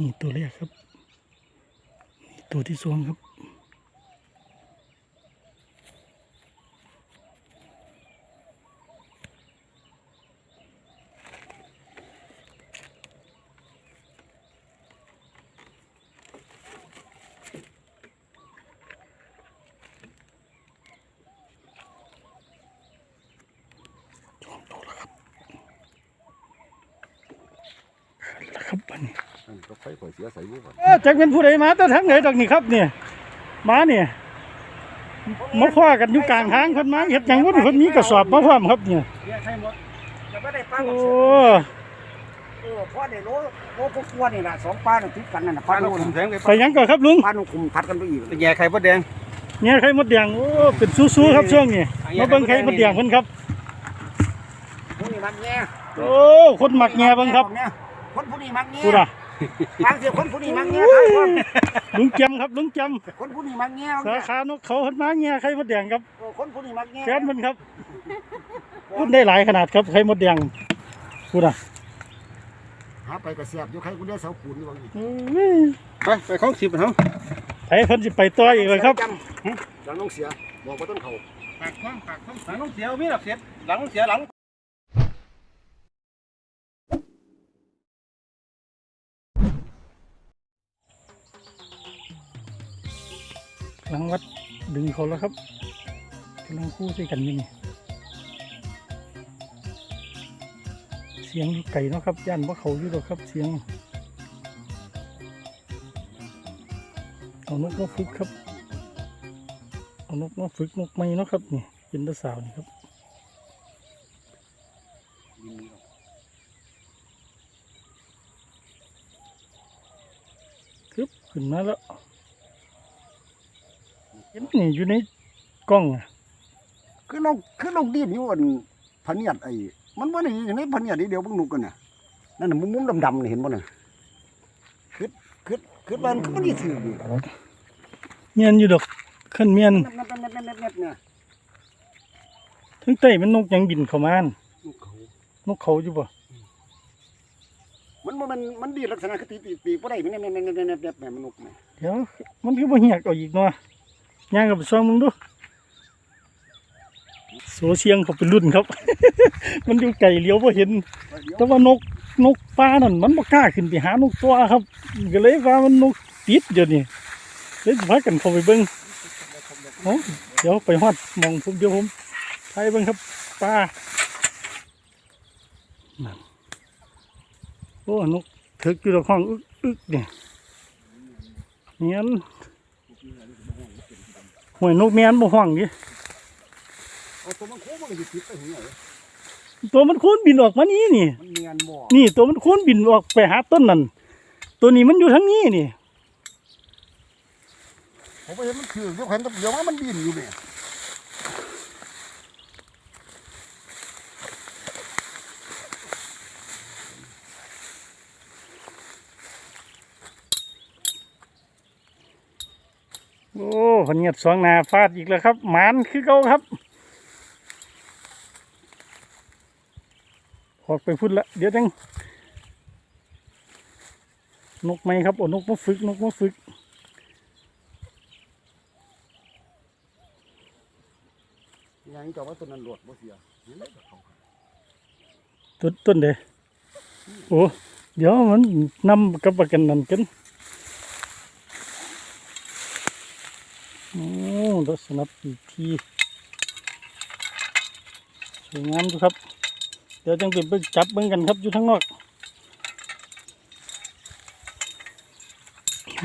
นี่ตัวแรกครับนี่ตัวที่สองครับจ อมโตแล้วครับแล้วครับอันนี้อันก็ไฟข่อยเสียใส่บุก่อนเอ้อจักเป็นผู้ใดมาแต่ทั้งไหนดอกนี่ครับเนี่ยมาเนี่ยมาคว้ากันอยู่กลางทางคนมาเห็ดหยังวุ่นคนมีกระสอบมาพร้อมครับเนี่ยเรียกให้หมดจะไม่ได้ปลาโอ้เออพ่อได้โลโลพวกกวนนี่แหละสองปลาน่ะติดกันนั่นน่ะปลาปลาโลคุมน่ะแสงเลยไปหยังก่อนครับลุงปลาหนุ่มคุมทัดกันไปอีกแย่ไข่มดแดงเนี่ยไข่มดแดงโอ้เป็นสู้ๆครับช่วงนี้มาเบิ่งไข่มดแดงเพิ่นครับผู้นี้มักแง่โอ้คนหมักแง่เบิ่งครับเนี่ยคนผู้นี้มักแง่พูดอะ บางทีคนผู้นี้มักแง่ครับคนลุงจำครับลุงจคนผู้นี้มักแง่ำสาขานกเขาเพิ่นมาแง่ไข่มดแดงครับเออคนผู้นี้มักแง่แฟนเพิ่นครับพูดได้หลายขนาดครับไข่มดแดงพูดอะหาไปกระเสียบอยู่ใครกูได้เสาปูนอยู่บางอีกโอ้ยไปไปของสิบเนาะไผเพิ่นสิไปต่ออีกเลยครับจำหึหลังน้องเสียบอกว่าต้นเขาปากข้องปากข้องหลังต้องเสียมีหลักเสียหลังต้องเสียหลัง หลังวัดดึงเขาแล้วครับกำลังคู่ใส่กันอยู่นี่เสียงไก่เนาะครับย่านว่าเขาอยู่หรอกครับเสียงเอานกมาฝึกครับเอานกมาฝึกนกไม้เนาะครับนี่เป็นตะสาวนี่ครับคึบขึ้นมาแล้ว เห็นนี่อยู่ในกล้องอะคือเราคือเราดิ้นอยู่อันพะเนียดไอ้มันว่าในในพะเนียดนี่เดียวเพิ่งนุกกันน่ะนั่นน่ะมุมๆดำๆนี่เห็นบ่น่ะคือคือคือมันก็บ่ได้ถืออยู่เมียนอยู่ดอกขึ้นเมียนแนบๆๆๆๆเนี่ยทั้งใต้มันนกหยังบินเข้ามาหั่นลูกเขานกเขาอยู่บ่มันบ่มันมันดีลักษณะคือตีปีกปีกบ่ได้แม่นๆๆๆๆแม่มันนกแม่เดี๋ยวมันคือบ่เหียกเอาอีกเนาะ ย่างกับซ่องมึงดูโซเชียงเขาเป็นรุ่นครับ มันอยู่ไกลเลี้ยวบ่เห็น แต่ว่านกนกป่านั่นมันบ่กล้าขึ้นไปหานกตัวครับก็เลยว่ามันนกติดเดี๋ยวนี้เลยสิพากันเข้าไปเบิ่งเดี๋ยวไปฮอดมองผมเดี๋ยวผมถ่ายเบิ่งครับป่าโอ้นกถึกอยู่ดอกห้องอึกอึกเนี่ยเมียน หวยนกเมียนบ่ห้องดิเอาตัวมันโค้งมันก็สิติดไปหูไหนตัวมันคูนบินออกมานี่นี่ มันเนียนบ่นี่ตัวมันคูนบินออกไปหาต้นนั่น ตัวนี้มันอยู่ทั้งนี้นี่ผมไปเห็นมันคืออยู่เห็นแต่เดี๋ยวว่ามันบินอยู่แม่โอ้ผนเงียบสองหนาฟาดอีกแล้วครับหมานคือเก่าครับ ออกไปพุ่นละเดี๋ยวจังนกไหมครับโอ้นกมาฝึกนกมาฝึกยังจะว่าตัวนั้นหลดบ่เสียนี่แหละเขาต้นต้นเดโอ้เดี๋ยวมันนำกับประกันนั่นกัน โอ้ลักษณะปีกทีสวยงามดูครับ เดี๋ยวจังเป็นไปจับเบิ่งกันครับอยู่ทั้างนอก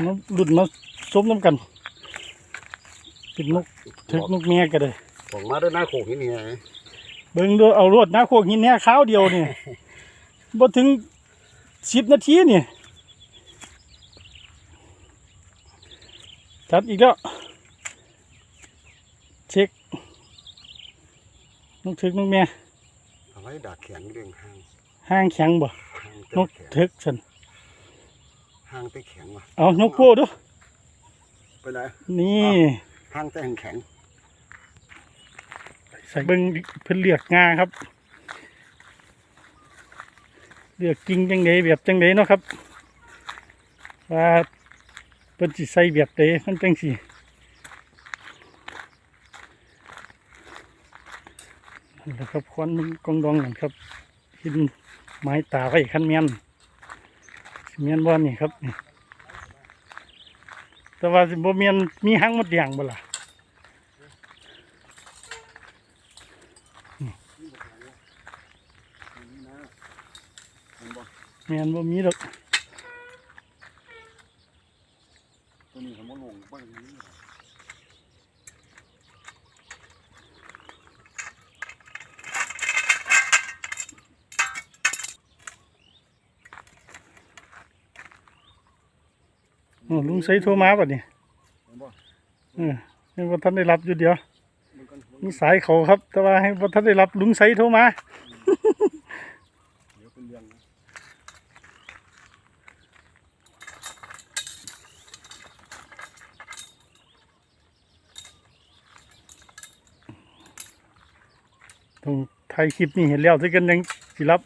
มาหลุดมาซบน้ำกันเป็นนกถึกนกเมียกันเลยของมาด้วยหน้าโขกนี่นี่ไงเบิ่งดูเอารวดนะโคกหินเนี่ยข้าวเดียวนี่บ่ถึงสิบนาทีนี่จัดอีกแล้ว เช็คนกถึกนกเมียเอาไว้ดักแข็งเรื่องห่างห้างแข็งบ่ห่างนเต็กแข็งถึกสันห่างแต่แข็งว่ะเอานกโป้ดูไปไหนนี่ห่างแต่แข็งใส่เบิ่งเพิ่นเลือกงาครับ เลือกกิ่งจังไดแบบจังไดเนาะครับว่าเพิ่นสิใส่แบบใดมันจังสิ นั่แหละครับควันกองดองนั่นครับกินไม้ตาไว้คันเมียนเมียนบ่นี่ครับนี่แต่ว่าสิบ่เมียนมีหางมดแดงบ่ล่ะแม่นบ่มีดอก ตัวนี้เขามาลงไปอย่างนี้ อ้าวลุงใส่โทรมาบัดนี้เห็นบ่เออให้บ่ทันได้รับอยู่เดียวมันก็มีสายเขาครับ แต่ว่าให้บ่ทันได้รับลุงใส่โทรมาเดี๋ยวเป็นเรื่องนะต้องถ่ายคลิปนี้เห็นแล้วถึงกันยังสิรับ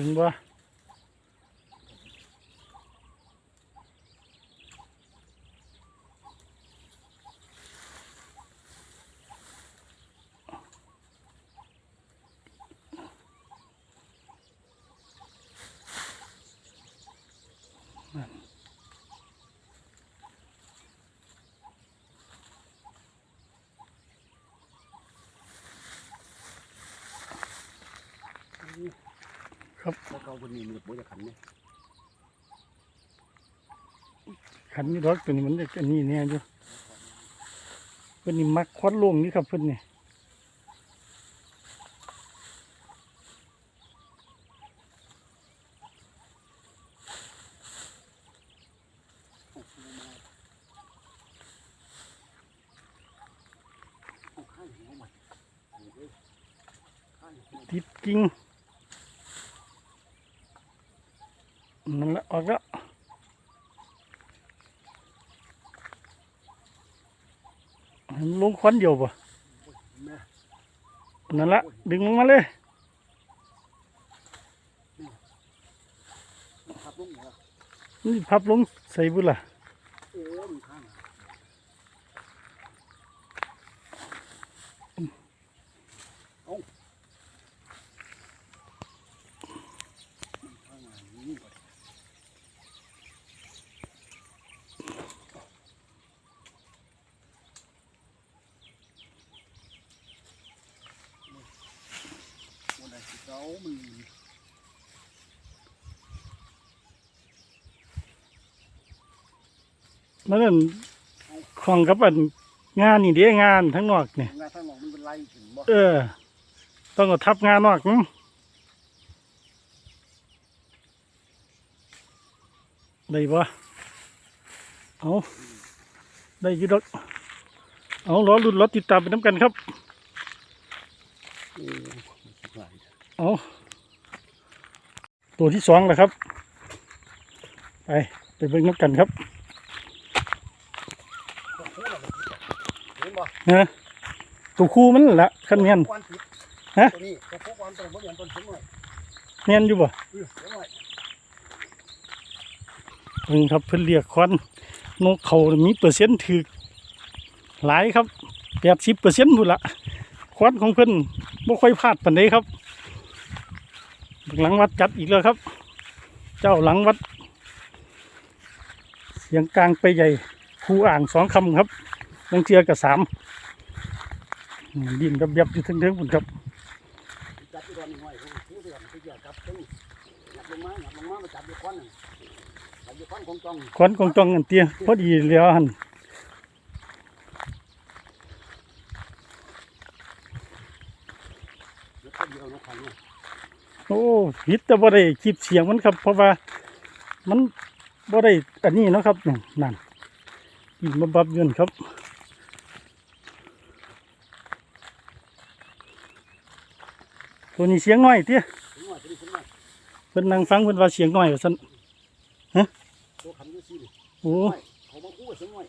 ถึงบ่แล้ว เขาคนนี้มันบ่จะขันเนี่ยขันนี่ดอกตัวนี้มันอันนี้เนี่ยอยู่เพิ่อนนี่มักควันลงนี่ครับเพิ่อนนี่ติดกิ่งนั่นละ ออกแล้วให้มันลงควันเดียวป่ะแม่นั่นละดึงลงมาเลยขับลงเหรอนี่พับลงใส่บุล่ะ โอ้มันข้างอะเอามันข้างอะนี่ก่อนวันไหนสิเขามัน นั่นนะของกับอันงานนี่เด้งานทั้งนอกเนี่ย งานข้างนอกมันเป็นไรถึงบ่เออ ต้องเอาทับงานนอกมั้งได้ปะเอาได้อยุดอกเอาล้อรุ่นล้อติดตามไปน้ำกันครับโอ้มันสิไรเอาตัวที่สองแล้วครับ ไป ไปเบิ่งน้ำกันครับ เห็นบ่นะตัวคู่มันนั่นละขั้นเมียนควันติดฮะตัวนี้ตัวพวกควันตัวบ่เรียนต้นสูงหน่อยเมียนอยู่บ่เออเดี๋ยวหน่อยเพิ่งครับเพิ่นเรียกควันนกเขามีเปอร์เซ็นต์ถือหลายครับแปดสิบเปอร์เซ็นต์หมดละควันของเพิ่นบ่ค่อยพลาดปานใดครับ หลังวัดจัดอีกแล้วครับ เจ้าหลังวัดเสียงกลางไปใหญ่ ครูอ่างสองคำครับนังเจียกับสามอืมดินระเบียบอยู่ทั้งๆพุ่นครับจับอีกดอนหน่อยผู้เดือนไปเกี่ยวกับตึ้งหยับลงมาหยับลงมามาจับอยู่ควันน่ะจับอยู่ควันของจองควันกองจองกันเตี้ยพอดีแล้วหันแล้วก็เดียวนกขันเนี่ยโอ้ผิดแต่บ่ได้คลิปเสียงมันครับ เพราะว่ามันบ่ได้อันนี้เนาะครับนั่นนั่นกิน มาบับเงินครับตัวนี้เสียงน้อยเตี้ยถึงหน่อยถึงถึงหน่อยเพิ่นนั่งฟังเพิ่นว่าเสียงน้อยว่าซั่นตัวขันอยู่ซี่นี่โอ้เขามาคู่กับเสียงน้อย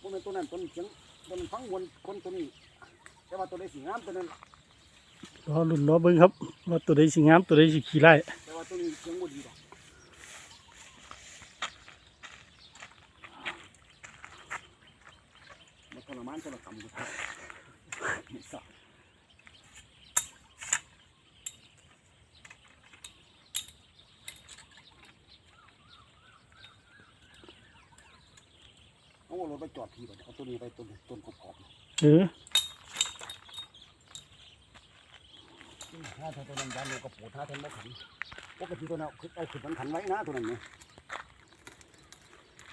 บ่แม่นตัวนั้นตัวนี้เสียงตัวนั้นฟังวนคนตัวนี้แต่ว่าตัวใดสิงามตัวนั้นรอลุ้นรอเบิ่งครับว่าตัวใดสิงามตัวใดสิขี้ไล่แต่ว่าตัวนี้เสียงบ่ดีดอก มันทรมานทรกรรมอยู่นี่ซะเอารถไปจอดทีก่อนเอาตัวนี้ไปต้นต้นกบกอบเออถ้าตัวนั้นยันกระปูถ้าท่านบ่ขันปกติตัวนั้นเอาขึ้นมันขันไว้นะตัวนั้นเนี่ย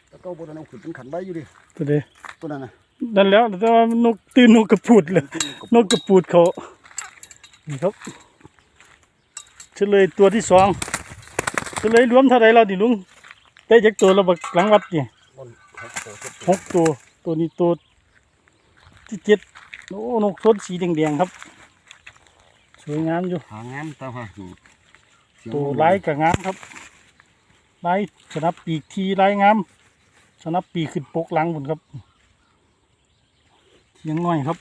แล้วก็บนนั้นเอาขึ้นมันขันไว้อยู่ดิตัวใดตัวนั้นนะ นั่นแล้วแต่ว่านกตื่นนกกระปูดเลยนกกระปูดเขานี่ครับเฉลยตัวที่สองเฉลยรวมเท่าไหรเราดิลุงได้จากตัวเราบักหลังวัดนี่บนหกตัวเจ็ดหกตัวตัวนี้ตัวที่เจ็ดโอ้นกทนสีแดงๆครับ สวยงามอยู่หางามตาฮะตัวลายกับงามครับลายสนับปีกทีลายงามสนับปีกขึ้นปกหลังหมดครับ เทียงน้อยครับ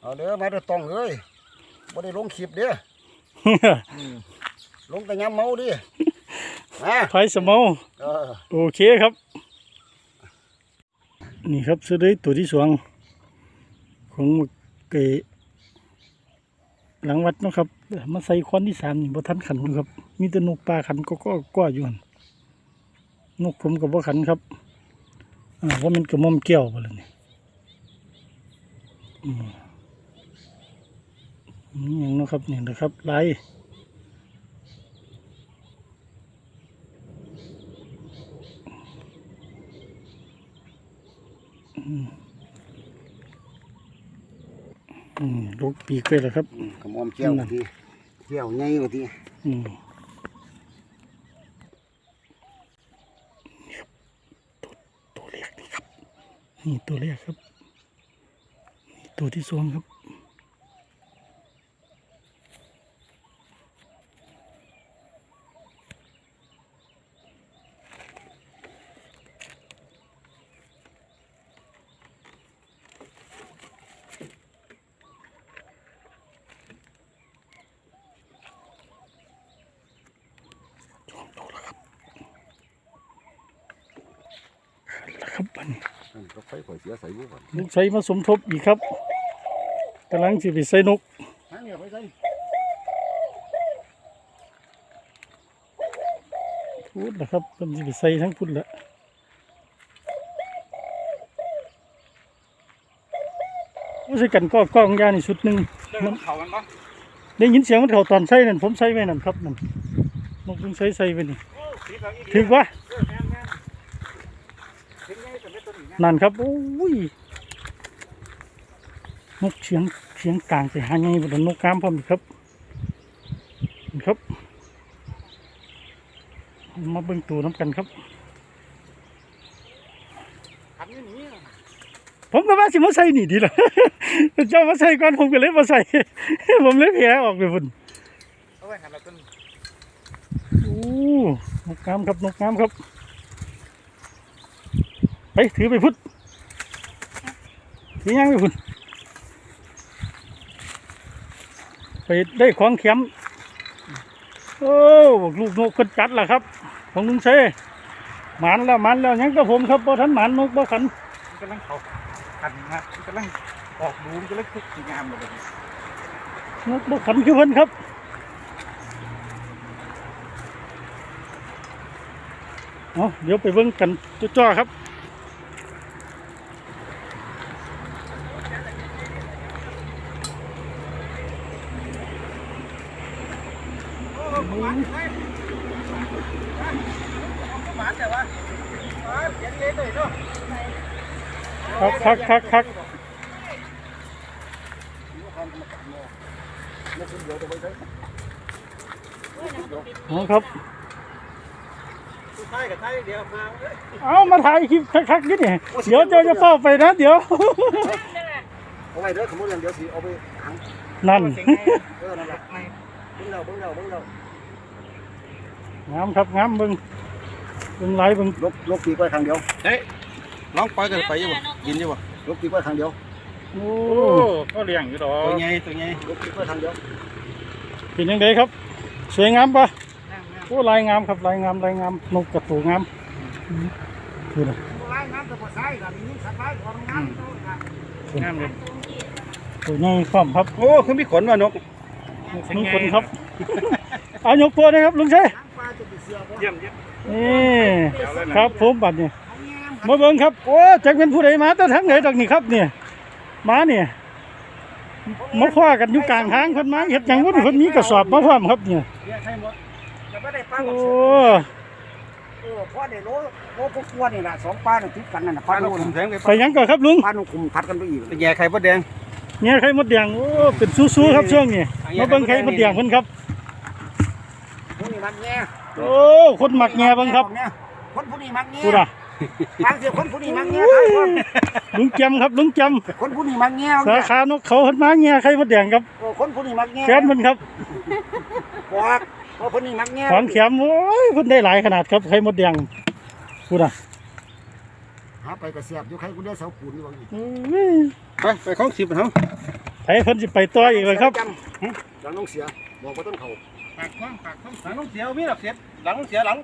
เอาเด้อมาเด้อต้องเอ้ยบ่ได้ลงคลิปเด้อ ลงแต่ยามเมาดิมาไฟสมอเออโอเคครับ นี่ครับเสอเลยตัวที่สองของเกะหลังวัดเนาะครับ มาใส่ควันที่สามนี่บ่ทันขันอยู่ครับ มีแต่นกปลาขันก็ก็ก็อยู่หัน นกผมกับบ่ขันครับอ่าว่ามันกระหม่อมแก้วไปเลยนี่อืมนี่อย่างเนาะครับนี่นะครับลายอืมลูกปีกไปแล้วครับขมอมแก้วทีแก้วใหญ่กว่าทีอืมตัวตัวแรกนี่ครับ นี่ตัวแรกครับ ตัวที่สองครับ แล้วครับอันนี้ ก็ไฟข่อยเสียใส่บุก่อน ลูกใส่มาสมทบอีกครับกำลังจะไปใส่นกฮะเนี่ยไปใส่พูดนะครับมันจะไปใส่ทั้งพุ่นละว่าใส่กันก็กล้องยานี่ชุดหนึ่งเดินเขากันปะได้ยินเสียงมันเขาตอนใส่นั่นผมใส่ไว้นั่นครับนั่นนกเพิ่งใส่ใส่ไปนี่โอ้สีเหลืองอีถือว่าเออแม่นแม่นเห็นไงแต่ไม่ตัวนี้นะนั่นครับโอ้ย นกเสียงเสียงกลางไปหาไงบนนกกามพร้อมีครับมีครับ มาเบิ่งตัวน้ำกันครับผมก็ว่าสิมาใส่นี่ดีละเจ้ามาใส่ก่อนผมก็เลยมาใส่ผมเลยแผลออกไปพุ่นเอาไว้หันเราต้นโอ้นกามครับนกงามครับไปถือไปพุ่นถือย่างไปพุ่น ไปได้ของแข็มโอ้ลูกนกคนจัดล่ะครับ ของลุงเซ่หมันแล้วหมันแล้วยังก็ผมครับบ่ทันหมันนกบ่ขันมันกำลังเขาขันนะมันกำลังออกดูมันกำลังทุกสีงามเลยนกบ่ขันคือเพิ่นครับเอาเดี๋ยวไปเบิ่งกันจ้อๆครับ โอ้หวานไหมหวานแต่ว่าหวานเย็นเลยเลยเนาะ คักคักคักคักไม่ขึ้นเดียวจะไปใส่เอาครับใช่กับใช่เดียวมาเอ้ยเอามาถ่ายคลิปคักๆนิดนี่เดี๋ยวเจ้าจะเฝ้าไปนะเดี๋ยวโอ้เอาไว้เด้อขโมยอย่างเดียวสิเอาไปขังนั่นเสียงไงเออนั่นแหละในเบิ่งแล้วเบิ่งแล้วเบิ่งแล้ว งามครับงามเบิ่งเบิ่งไหลายเบิ่งลกลกปีกไว้ข้างเดียวน้องปล่อยกันไปอยู่บ่กินอยู่บ่ลกปีกไว้ข้างเดียวโอ้โอ้ก็เลี้ยงอยู่ดอกตัวใหญ่ตัวใหญ่ลกปีกไว้ข้างเดียวเป็นยังไงครับสวยงามปะโอ้ลายงามครับลายงามลายงามนกกระตูงามอืมคือนะลายน้ำตะบ่ใส่ล่ะมีสัตว์ลายของน้ำงามเลยตัวใหญ่ความครับโอ้คือมีขนว่ะนกมีคนครับเอายกตัวนะครับลุงชัยปลาจะไปเสีย บ่เยี่ยมเยี่ยมนี่ครับผมบัดนี่มาเบิ่งครับโอ้จักเป็นผู้ใดมาแต่ทั้งไหนดอกนี่ครับเนี่ยมาเนี่ยมาคว้ากันอยู่กลางทางเพิ่นมาเฮ็ดหยังบ่นี่เพิ่นมีกระสอบมาพร้อมครับเนี่ยเรียกให้หมดจะไม่ได้ปลาโอ้เออพ่อได้โลโลพวกตัวนี่ล่ะสองปลาน่ะติดกันนั่นน่ะปปลาลานนกกขุมแสงไปไปหยังก่อนครับลุงปลานกคุมทัดกันไปอีกไปแย่ไข่มดแดงเนี่ยไข่มดแดงโอ้เป็นสู้ๆครับช่วงนี้มาเบิ่งไข่มดแดงเพิ่นครับผู้ นี้มักแง่โอ้คนมักแง่เบิ่งครับคนผู้นี้มักแง่พูดอะทางเสียคนผู้นี้มักแง่ทางคนลุงแจมครับลุงแจมคนผู้นี้มักแง่สาขานกเขาเพิ่นมาแง่ไข่มดแดงครับเออคนผู้นี้มักแง่แขนเพิ่นครับบอกเพราะผู้นี้มักแง่ของแขมโอ้ยเพิ่นได้หลายขนาดครับไข่มดแดงพูดอะหาไปกระเสียบอยู่ใครกูได้เสาปูนอยู่บางทีโอ้ยไปไปของสิบเฮาไผเพิ่นสิไปต่ออีกเลยครับจำหลังน้องเสียบอกว่าต้นเขา ปากข้องปากข้องหลังต้องเสียมีหลักเสียหลังต้องเสียหลัง